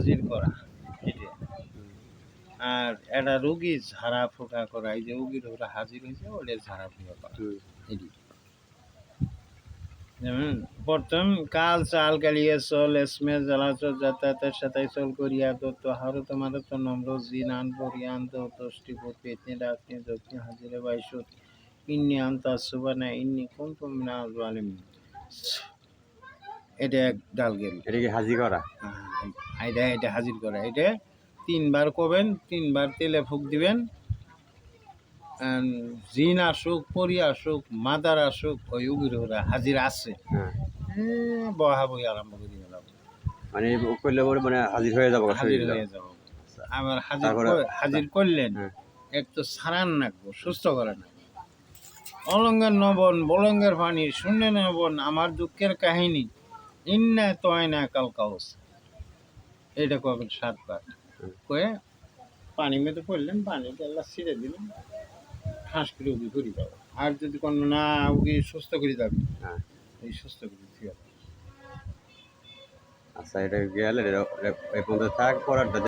হাজির করা আর একটা রুগী ঝাড়া ফুকা করা এই যে রুগীর ওরা হাজির হয়েছে ওটা ঝাড়া ফুকা করা। যেমন প্রথম কাল চাল কালিয়ে চল এসমে জ্বালাচল যাতায়াতের সাথে চল করিয়া দত্ত হারো তোমার তো নম্র জিনান পরিয়ান তো দশটি পেতনি ডাকনি দক্ষিণ হাজিরে বাইশত ইন্নি আন্তা সুবানা ইন্নি কোন তুমিনা জালিম এটা এক ডাল গেল। এটা কি হাজি করা এটা এটা হাজির করা। এটা তিনবার করবেন তিনবার তেলে ফুক দিবেন। জিন আসুক পরি আসুক মাদার আসুক ওই উগির হাজির আছে। হ্যাঁ। বহা বই আরম্ভ করে গেলাম মানে করলে পরে মানে হাজির হয়ে যাব হাজির হয়ে যাব। আবার হাজির হাজির করলেন হ্যাঁ। এক তো সারান নাকবো সুস্থ করে না অলঙ্গের নবন বলঙ্গের পানি শূন্য নবন আমার দুঃখের কাহিনী। ইন্না তয়না কাল কাউস। এটা কবেন সাতবার। কয়ে পানি মেতে পড়লেন পানি আল্লাহ ছিঁড়ে দিলেন। হাঁস করে উগি করি যাবে আর যদি কোনো না উগি সুস্থ করে যাবে হ্যাঁ। এই সুস্থ করে দিয়ে আচ্ছা এটা গেলে এই পর্যন্ত থাক পরেরটা